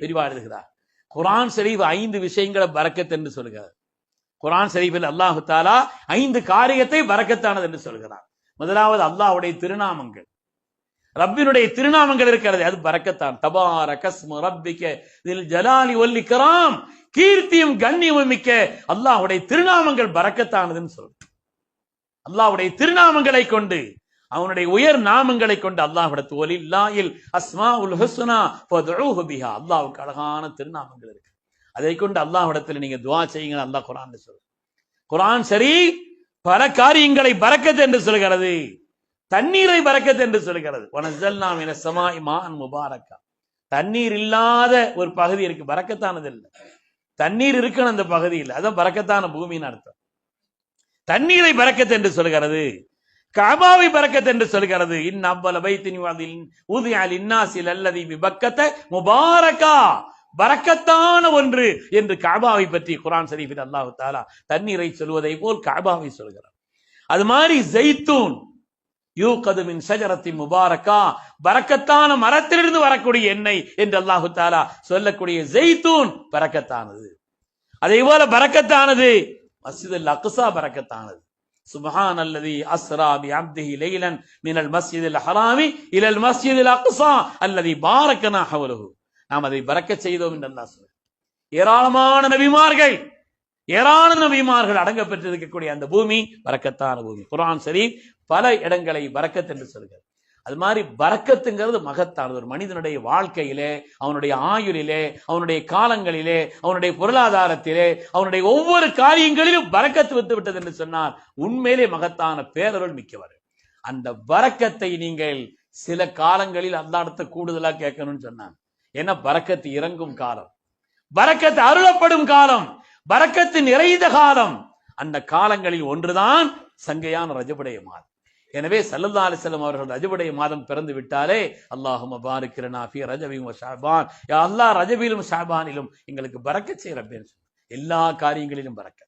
விரிவா எழுதுகிறார் குரான் ஷரீஃப் ஐந்து விஷயங்களை பறக்கத் என்று சொல்கிறார் குரான் ஷரீஃபில் அல்லாஹு தாலா ஐந்து காரியத்தை பறக்கத்தானது என்று சொல்கிறார் முதலாவது அல்லாஹ்வுடைய திருநாமங்கள். ரப்பினுடைய திருநாமங்கள் இருக்கிறது அது பறக்கத்தான். தபார கஸ்மு ரப்பிக்க இதில் ஜலாலி ஒல்லி கராம் கீர்த்தியும் கண்ணியமும் மிக்க அல்லாஹுடைய திருநாமங்கள் பறக்கத்தானதுன்னு சொல்றேன் அல்லாஹ்வுடைய திருநாமங்களை கொண்டு அவனுடைய உயர் நாமங்களை கொண்டு அல்லாஹ்விடத்து ஒலில்லாயில் அஸ்மா உல் ஹுஸ்னா பிஹா. அல்லாவுக்கு அழகான திருநாமங்கள் இருக்கு. அதை கொண்டு அல்லாஹ்விடத்தில் நீங்க துவா செய்யுங்க அல்லாஹ் குரான் சொல்லு குரான் சரி பல காரியங்களை பறக்கத்து என்று சொல்கிறது. தண்ணீரை பறக்கத்து என்று சொல்கிறது. நாம் என ஸமாஇ இமான் முபாரக்கா. தண்ணீர் இல்லாத ஒரு பகுதி இருக்கு பறக்கத்தானது இல்ல. தண்ணீர் இருக்கணும் அந்த பகுதியில் அதான் பறக்கத்தான பூமின்னு அர்த்தம். தண்ணீரை பறக்கத்து என்று சொல்கிறது. கபாவை பறக்கத் என்று சொல்கிறது. இன் அவ்வள பைத்தின் ஊதியால் இன்னாசில் அல்லது விபக்கத்தை முபாரக்கா. பறக்கத்தான ஒன்று என்று காபாவை பற்றி குரான் ஷரீஃபில் அல்லாஹு தாலா தண்ணீரை சொல்வதை போல் காபாவை சொல்கிறார். அது மாதிரி ஜெய்தூன் யூ கதுமின் சஜரத்தின் முபாரக்கா பறக்கத்தான மரத்திலிருந்து வரக்கூடிய எண்ணெய் என்று அல்லாஹு தாலா சொல்லக்கூடிய ஜெய்தூன் பறக்கத்தானது. அதே போல பறக்கத்தானது மஸ்ஜித் அக்ஸா பறக்கத்தானது. சுபஹான் அல்லதி அஸ்ரா பி அப்திஹி லைலன் மினல் மஸ்ஜிதில் ஹராமி இலல் மஸ்ஜிதில் அக்ஸா அல்லதி பாரக்கனா ஹவலுஹு. நாம் அதை பறக்க செய்தோம் என்று அல்லாஹ் சொல்றார் ஏராளமான நபிமார்கள் ஏராள நபிமார்கள் அடங்க பெற்றிருக்கக்கூடிய அந்த பூமி பறக்கத்தான பூமி. குரான் சரி பல இடங்களை பறக்கத் என்று சொல்கிறது. அது மாதிரி வரக்கத்துங்கிறது மகத்தானது. ஒரு மனிதனுடைய வாழ்க்கையிலே அவனுடைய ஆயுளிலே அவனுடைய காலங்களிலே அவனுடைய பொருளாதாரத்திலே அவனுடைய ஒவ்வொரு காரியங்களிலும் வரக்கத்து விட்டு விட்டது என்று சொன்னால் உண்மையிலே மகத்தான பேரருள் மிக்கவர். அந்த வரக்கத்தை நீங்கள் சில காலங்களில் அந்த இடத்த கூடுதலா கேட்கணும்னு சொன்னாங்க. ஏன்னா பறக்கத்து இறங்கும் காலம். பறக்கத்து அருளப்படும் காலம். பறக்கத்து நிறைந்த காலம். அந்த காலங்களில் ஒன்றுதான் சங்கையான ரஜபுடைய மாதம். எனவே சல்லல்லா அலிசல்லம் அவர்கள் ரஜபுடைய மாதம் பிறந்து விட்டாலே அல்லாஹும் பாருக்கிறனா ஃபி ரஜபியும் ஷாபான். அல்லாஹ் ரஜபிலும் ஷாபானிலும் எங்களுக்கு பறக்க செய்யறப்பேன்னு எல்லா காரியங்களிலும் பறக்க.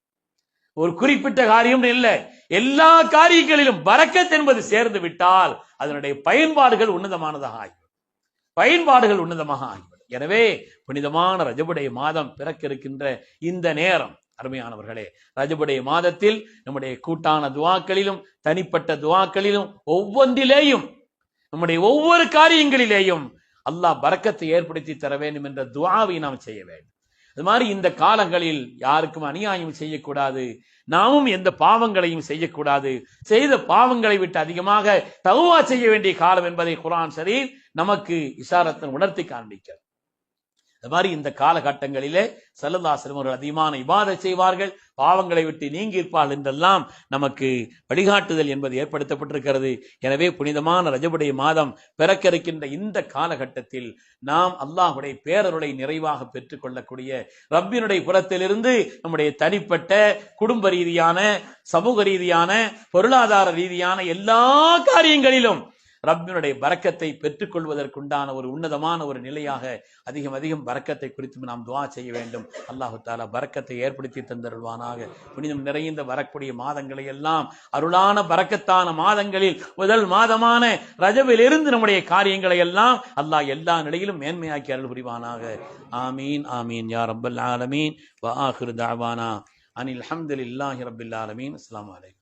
ஒரு குறிப்பிட்ட காரியம் இல்லை. எல்லா காரியங்களிலும் பறக்கத் என்பது சேர்ந்து விட்டால் அதனுடைய பயன்பாடுகள் உன்னதமானதாக ஆகிவிடும். பயன்பாடுகள் உன்னதமாக ஆகிவிடும். எனவே புனிதமான ரஜபுடைய மாதம் பிறக்க இருக்கின்ற இந்த நேரம் அருமையானவர்களே ரஜபுடைய மாதத்தில் நம்முடைய கூட்டான துவாக்களிலும் தனிப்பட்ட துவாக்களிலும் ஒவ்வொன்றிலேயும் நம்முடைய ஒவ்வொரு காரியங்களிலேயும் அல்லாஹ் பறக்கத்தை ஏற்படுத்தி தர வேண்டும் என்ற துவாவை நாம் செய்ய வேண்டும். அது மாதிரி இந்த காலங்களில் யாருக்கும் அநியாயம் செய்யக்கூடாது நாமும் எந்த பாவங்களையும் செய்யக்கூடாது. செய்த பாவங்களை விட்டு அதிகமாக தகுவா செய்ய வேண்டிய காலம் என்பதை குரான் சரி நமக்கு இஷாரத்தன் உணர்த்தி காண்பிக்கிறது இந்த மாதிரி இந்த காலகட்டங்களிலே செல்லதாசிரம் அவர்கள் அதிகமான இபாதை செய்வார்கள் பாவங்களை விட்டு நீங்கி இருப்பார்கள் என்றெல்லாம் நமக்கு வழிகாட்டுதல் என்பது ஏற்படுத்தப்பட்டிருக்கிறது. எனவே புனிதமான ரஜபுடைய மாதம் பிறக்க இருக்கின்ற இந்த காலகட்டத்தில் நாம் அல்லாஹுடைய பேரருளை நிறைவாக பெற்றுக்கொள்ளக்கூடிய ரப்பினுடைய புறத்திலிருந்து நம்முடைய தனிப்பட்ட குடும்ப ரீதியான சமூக ரீதியான பொருளாதார ரீதியான எல்லா காரியங்களிலும் ரப்பினுடைய பறக்கத்தை பெற்றுக்கொள்வதற்குண்டான ஒரு உன்னதமான ஒரு நிலையாக அதிகம் அதிகம் பறக்கத்தை குறித்து நாம் துவா செய்ய வேண்டும். அல்லாஹு தாலா பறக்கத்தை ஏற்படுத்தி தந்தருள்வானாக. புனிதம் நிறைந்த வரக்கூடிய மாதங்களை எல்லாம் அருளான பறக்கத்தான மாதங்களில் முதல் மாதமான ரஜவிலிருந்து நம்முடைய காரியங்களை எல்லாம் அல்லாஹ் எல்லா நிலையிலும் மேன்மையாக்கி அருள் புரிவானாக. ஆமீன் ஆமீன். யா ரப்பல் ஆலமீன். வ ஆஹிரு தாவானா அனில் அல்ஹம்துலில்லாஹி ரப்பில் ஆலமீன். அஸ்லாம் வலைக்கம்